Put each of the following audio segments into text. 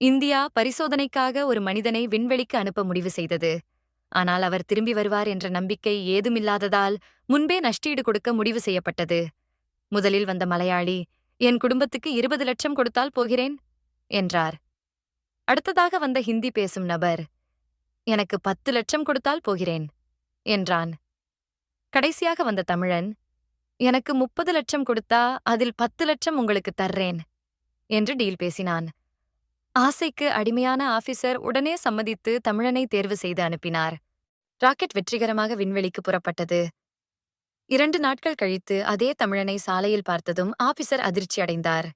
India பரிசோதனைக்காக ஒரு மனிதனை விண்வெளிக்கு அனுப்ப முடிவு செய்தது. ஆனால் அவர் திரும்பி வருவார் என்ற நம்பிக்கை ஏதுமில்லாததால் முன்பே நஷ்டீடு கொடுக்க முடிவு செய்யப்பட்டது. முதலில் வந்த மலையாளி என் குடும்பத்துக்கு இருபது லட்சம் கொடுத்தால் போகிறேன் என்றார். அடுத்ததாக வந்த ஹிந்தி பேசும் நபர் எனக்கு பத்து லட்சம் கொடுத்தால் போகிறேன் என்றான். கடைசியாக வந்த தமிழன் எனக்கு முப்பது லட்சம் கொடுத்தா அதில் பத்து லட்சம் உங்களுக்கு தர்றேன் என்று டீல் பேசினான். ஆசைக்கு அடிமையான ஆபீசர் உடனே சம்மதித்து தமிழனை தேர்வு செய்து அனுப்பினார். ராக்கெட் வெற்றிகரமாக விண்வெளிக்கு புறப்பட்டது. இரண்டு நாட்கள் கழித்து அதே தமிழனை சாலையில் பார்த்ததும் ஆபீசர் அதிர்ச்சி அடைந்தார்.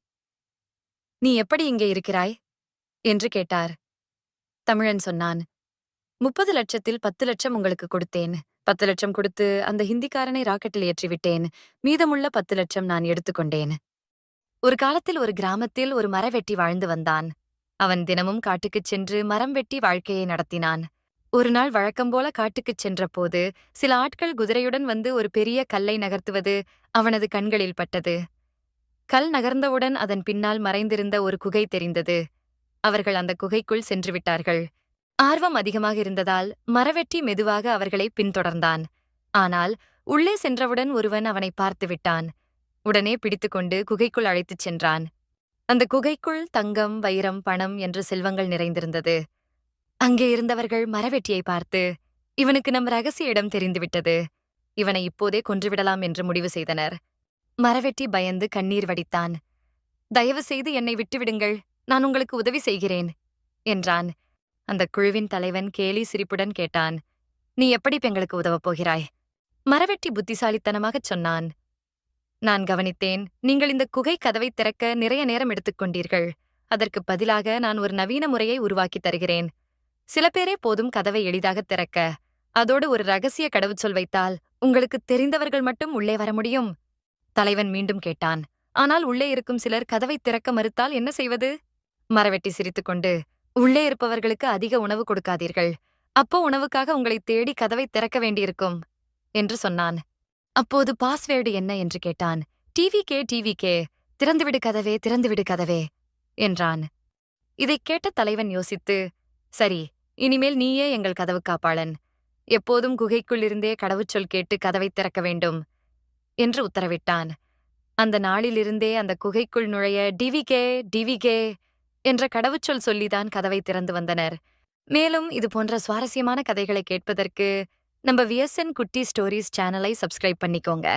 நீ எப்படி இங்கே இருக்கிறாய்? என்று கேட்டார். தமிழன் சொன்னான் முப்பது லட்சத்தில் பத்து லட்சம் உங்களுக்கு கொடுத்தேன். பத்து லட்சம் கொடுத்து அந்த ஹிந்திக்காரனை ராக்கெட்டில் ஏற்றிவிட்டேன். மீதமுள்ள பத்து லட்சம் நான் எடுத்துக்கொண்டேன். ஒரு காலத்தில் ஒரு கிராமத்தில் ஒரு மரவெட்டி வாழ்ந்து வந்தான். அவன் தினமும் காட்டுக்குச் சென்று மரம் வெட்டி வாழ்க்கையை நடத்தினான். ஒரு நாள் வழக்கம்போல காட்டுக்குச் சென்றபோது சில ஆட்கள் குதிரையுடன் வந்து ஒரு பெரிய கல்லை நகர்த்துவது அவனது கண்களில் பட்டது. கல் நகர்ந்தவுடன் அதன் பின்னால் மறைந்திருந்த ஒரு குகை தெரிந்தது. அவர்கள் அந்த குகைக்குள் சென்று விட்டார்கள். ஆர்வம் அதிகமாக இருந்ததால் மரவெட்டி மெதுவாக அவர்களை பின்தொடர்ந்தான். ஆனால் உள்ளே சென்றவுடன் ஒருவன் அவனை பார்த்து விட்டான். உடனே பிடித்துக்கொண்டு குகைக்குள் அழைத்துச் சென்றான். அந்த குகைக்குள் தங்கம் வைரம் பணம் என்ற செல்வங்கள் நிறைந்திருந்தது. அங்கே இருந்தவர்கள் மரவெட்டியை பார்த்து இவனுக்கு நம் ரகசிய இடம் தெரிந்துவிட்டது. இவனை இப்போதே கொன்றுவிடலாம் என்று முடிவு செய்தனர். மரவெட்டி பயந்து கண்ணீர் வடித்தான். தயவு செய்து என்னை விட்டுவிடுங்கள். நான் உங்களுக்கு உதவி செய்கிறேன் என்றான். அந்த குழுவின் தலைவன் கேலி சிரிப்புடன் கேட்டான். நீ எப்படி எங்களுக்கு உதவப் போகிறாய்? மரவெட்டி புத்திசாலித்தனமாகச் சொன்னான். நான் கவனித்தேன். நீங்கள் இந்த குகை கதவை திறக்க நிறைய நேரம் எடுத்துக்கொண்டீர்கள் அதற்கு பதிலாக நான் ஒரு நவீன முறையை உருவாக்கித் தருகிறேன். சில பேரே போதும் கதவை எளிதாக திறக்க. அதோடு ஒரு ரகசிய கடவுச்சொல் வைத்தால் உங்களுக்கு தெரிந்தவர்கள் மட்டும் உள்ளே வர முடியும்? தலைவன் மீண்டும் கேட்டான். ஆனால் உள்ளே இருக்கும் சிலர் கதவை திறக்க மறுத்தால் என்ன செய்வது? மரவெட்டி சிரித்துக்கொண்டு உள்ளே இருப்பவர்களுக்கு அதிக உணவு கொடுக்காதீர்கள். அப்போ உணவுக்காக உங்களை தேடி கதவை திறக்க வேண்டியிருக்கும் என்று சொன்னான். அப்போது பாஸ்வேர்டு என்ன என்று கேட்டான். டிவி கே டிவி கே திறந்துவிடு கதவே திறந்துவிடு கதவே என்றான். இதைக் கேட்ட தலைவன் யோசித்து சரி இனிமேல் நீயே எங்கள் கதவு காப்பாளன். எப்போதும் குகைக்குள்ளிருந்தே கடவுச்சொல் கேட்டு கதவை திறக்க வேண்டும் என்று உத்தரவிட்டான். அந்த நாளிலிருந்தே அந்த குகைக்குள் நுழைய டிவிகே டிவிகே என்ற கடவுச்சொல் சொல்லிதான் கதவை திறந்து வந்தனர். மேலும் இது போன்ற சுவாரஸ்யமான கதைகளை கேட்பதற்கு நம்ம விஎஸ்என் குட்டி ஸ்டோரிஸ் சேனலை சப்ஸ்கிரைப் பண்ணிக்கோங்க.